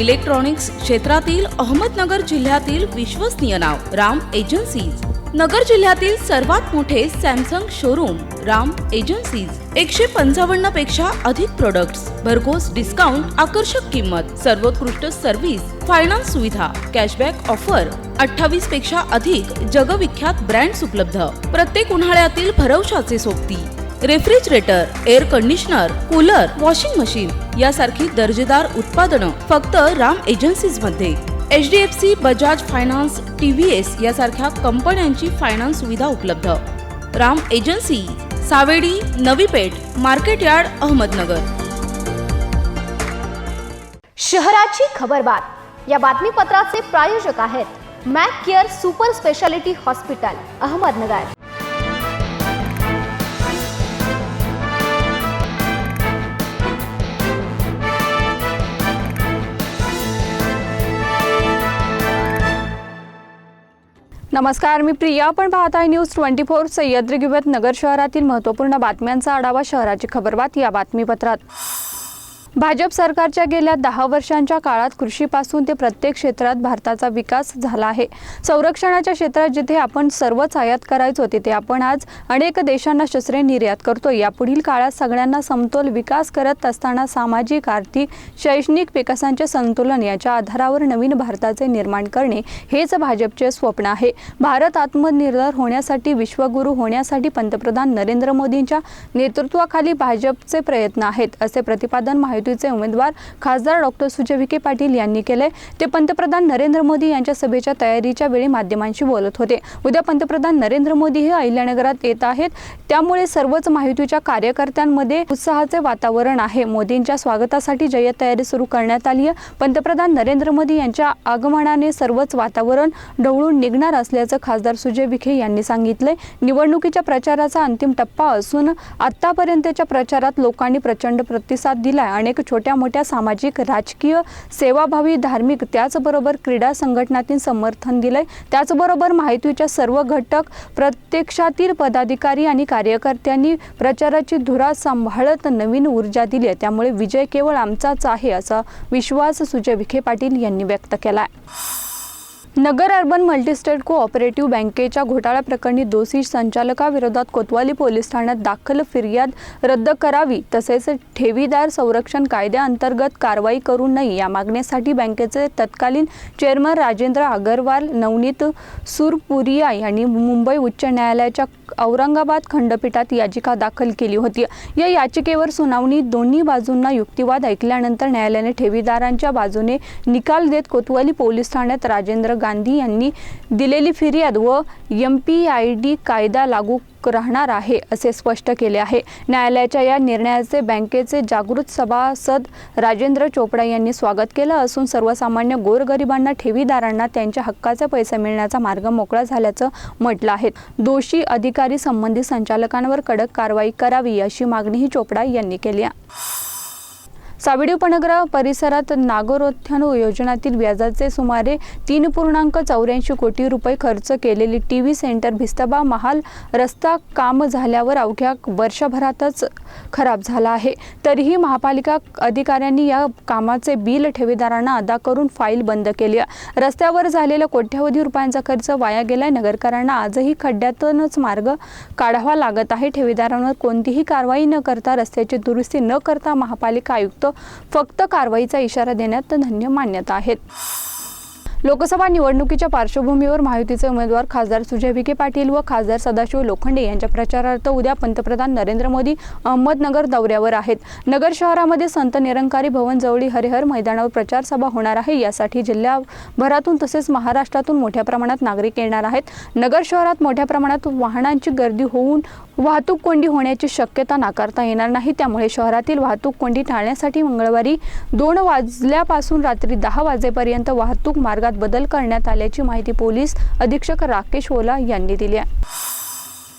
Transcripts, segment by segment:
Electronics क्षेत्रातील अहमदनगर जिल्ह्यातील विश्वसनीय नाव राम एजन्सीज. नगर जिल्ह्यातील सर्वात मोठे सॅमसंग शोरूम राम एजन्सीज. एकशे पंचावन्नपेक्षा अधिक प्रोडक्ट्स भरघोस डिस्काउंट आकर्षक किंमत सर्वोत्कृष्ट सर्व्हिस फायनान्स सुविधा कॅशबॅक ऑफर अठ्ठावीसपेक्षा अधिक जगविख्यात ब्रँड्स उपलब्ध. प्रत्येक उन्हाळ्यातील भरवशाचे सोबती. Refrigerator air conditioner cooler washing machine यासारखी दर्जेदार उत्पादनं फक्त Ram एजन्सीजमध्ये. H D F C Bajaj finance T V S यासारख्या कंपन्यांची फायनान्स सुविधा उपलब्ध. Ram agency Savedi Navi Peth market yard Ahmednagar. शहराची खबरबात या बातमीपत्राचे प्रायोजक आहेत Mac care super speciality hospital Ahmednagar. नमस्कार मी प्रिया. आपण पाहत आहे news twenty four. Sahyadri Nagar शहरातील महत्त्वपूर्ण बातम्यांचा आढावा शहराची खबरबात या बातमीपत्रात. भाजप सरकारच्या गेल्या दहा वर्षांच्या काळात कृषीपासून ते प्रत्येक क्षेत्रात भारताचा विकास झाला आहे. संरक्षणाच्या क्षेत्रात जिथे आपण सर्वच आयात करायचो तिथे आपण आज अनेक देशांना शस्त्रे निर्यात करतो यापुढील काळात सगळ्यांना समतोल विकास करत असताना सामाजिक आर्थिक शैक्षणिक विकासांचे संतुलन याच्या आधारावर नवीन भारताचे निर्माण करणे हेच भाजपचे स्वप्न आहे. भारत आत्मनिर्भर होण्यासाठी विश्वगुरू होण्यासाठी पंतप्रधान नरेंद्र मोदींच्या नेतृत्वाखाली भाजपचे प्रयत्न आहेत असे प्रतिपादन महायुतीचे उमेदवार खासदार डॉक्टर सुजय विखे पाटील यांनी केले. ते पंतप्रधान नरेंद्र मोदी यांच्या सभेच्या तयारीच्या वेळी माध्यमांशी बोलत होते. उद्या पंतप्रधान नरेंद्र मोदी हे अहिल्यानगरात येत आहेत. त्यामुळे सर्वच महायुतीच्या कार्यकर्त्यांमध्ये उत्साहाचे वातावरण आहे. मोदींच्या स्वागतासाठी जय्यत तयारी सुरू करण्यात आली आहे. पंतप्रधान नरेंद्र मोदी यांच्या आगमनाने सर्वच वातावरण ढवळून निघणार असल्याचं खासदार सुजय विखे यांनी सांगितले निवडणुकीच्या प्रचाराचा अंतिम टप्पा असून आतापर्यंतच्या प्रचारात लोकांनी प्रचंड प्रतिसाद दिलाय. अनेक छोट्या मोठ्या सामाजिक राजकीय सेवाभावी धार्मिक त्याचबरोबर क्रीडा संघटनातील समर्थन दिलंय. त्याचबरोबर माहितीच्या सर्व घटक प्रत्यक्षातील पदाधिकारी आणि कार्यकर्त्यांनी प्रचाराची धुरा सांभाळत नवीन ऊर्जा दिली आहे. त्यामुळे विजय केवळ आमचाच आहे असा विश्वास सुजय विखे पाटील यांनी व्यक्त केला आहे नगर अर्बन मल्टीस्टेट कोऑपरेटिव्ह बँकेच्या घोटाळा प्रकरणी दोषी संचालकाविरोधात कोतवाली पोलीस ठाण्यात दाखल फिर्याद रद्द करावी तसेच ठेवीदार संरक्षण कायद्याअंतर्गत कारवाई करू नये या मागणीसाठी बँकेचे तत्कालीन चेअरमन राजेंद्र अगरवाल नवनीत सुरपुरिया यांनी मुंबई उच्च न्यायालयाच्या औरंगाबाद खंडपीठात याचिका दाखल केली होती. या याचिकेवर सुनावणी दोन्ही बाजूंना युक्तिवाद ऐकल्यानंतर न्यायालयाने ठेवीदारांच्या बाजूने निकाल देत कोतवाली पोलीस ठाण्यात राजेंद्र गांधी यांनी दिलेली फिर्याद व एम पी आय डी कायदा लागू राहणार आहे असे स्पष्ट केले आहे. न्यायालयाच्या या निर्णयाचे बँकेचे जागृत सभासद राजेंद्र चोपडा यांनी स्वागत केलं असून सर्वसामान्य गोरगरिबांना ठेवीदारांना त्यांच्या हक्काचे पैसे मिळण्याचा मार्ग मोकळा झाल्याचं म्हटलं आहे. दोषी अधिकारी संबंधित संचालकांवर कडक कारवाई करावी अशी मागणीही चोपडा यांनी केली आहे. साविडी उपनगरा परिसरात नागरोत्थान योजनातील व्याजाचे सुमारे तीन पूर्णांक चौऱ्याऐंशी कोटी रुपये खर्च केलेली टी व्ही सेंटर भिस्तबा महाल रस्ता काम झाल्यावर अवघ्या वर्षभरातच खराब झाला आहे. तरीही महापालिका अधिकाऱ्यांनी या कामाचे बिल ठेवीदारांना अदा करून फाईल बंद केली रस्त्यावर झालेला कोट्यावधी रुपयांचा खर्च वाया गेलाय. नगरकरांना आजही खड्ड्यातूनच मार्ग काढावा लागत आहे. ठेवीदारांवर कोणतीही कारवाई न करता रस्त्याची दुरुस्ती न करता महापालिका आयुक्त फक्त कारवाईचा इशारा देण्यात धन्य मान्यता आहेत. लोकसभा निवडणुकीच्या पार्श्वभूमीवर महायुतीचे उमेदवार खासदार सुजय विखे पाटील व खासदार सदाशिव लोखंडे यांच्या प्रचारार्थ उद्या पंतप्रधान नरेंद्र मोदी अहमदनगर दौऱ्यावर आहेत. नगर शहरामध्ये संत निरंकारी भवन जवळी हरिहर मैदानावर प्रचार सभा होणार आहे. यासाठी जिल्ह्याभरातून तसेच महाराष्ट्रातून मोठ्या प्रमाणात नागरिक येणार आहेत. नगर शहरात मोठ्या प्रमाणात वाहनांची गर्दी होऊन वाहतूक कोंडी होण्याची शक्यता नाकारता येणार नाही. त्यामुळे शहरातील वाहतूक कोंडी टाळण्यासाठी मंगळवारी दोन वाजल्यापासून रात्री दहा वाजेपर्यंत वाहतूक मार्गात बदल करण्यात आल्याची माहिती पोलीस अधीक्षक राकेश ओला यांनी दिली आहे.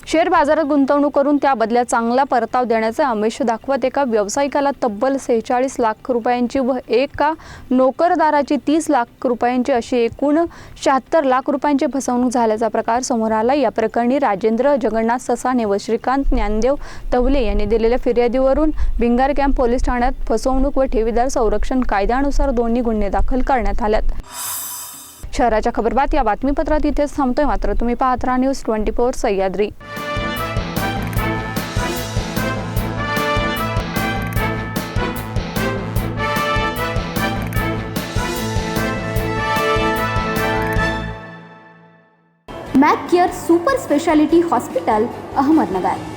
शेअर बाजारात गुंतवणूक करून त्या बदल्यात चांगला परताव देण्याचे आमिष दाखवत एका व्यावसायिकाला तब्बल सेहेचाळीस लाख रुपयांची व एका नोकरदाराची तीस लाख रुपयांची अशी एकूण शहात्तर लाख रुपयांची फसवणूक झाल्याचा प्रकार समोर आला. या प्रकरणी राजेंद्र जगन्नाथ ससाने व श्रीकांत ज्ञानदेव तवले यांनी दिलेल्या फिर्यादीवरून भिंगार कॅम्प पोलीस ठाण्यात फसवणूक व ठेवीदार संरक्षण कायद्यानुसार दोन्ही गुन्हे दाखल करण्यात आल्यात. शहराच्या खबरबात या बातमीपत्रात इथेच थांबतोय. मात्र तुम्ही पाहत राहा news twenty four Sahyadri. Mac care super speciality hospital Ahmednagar.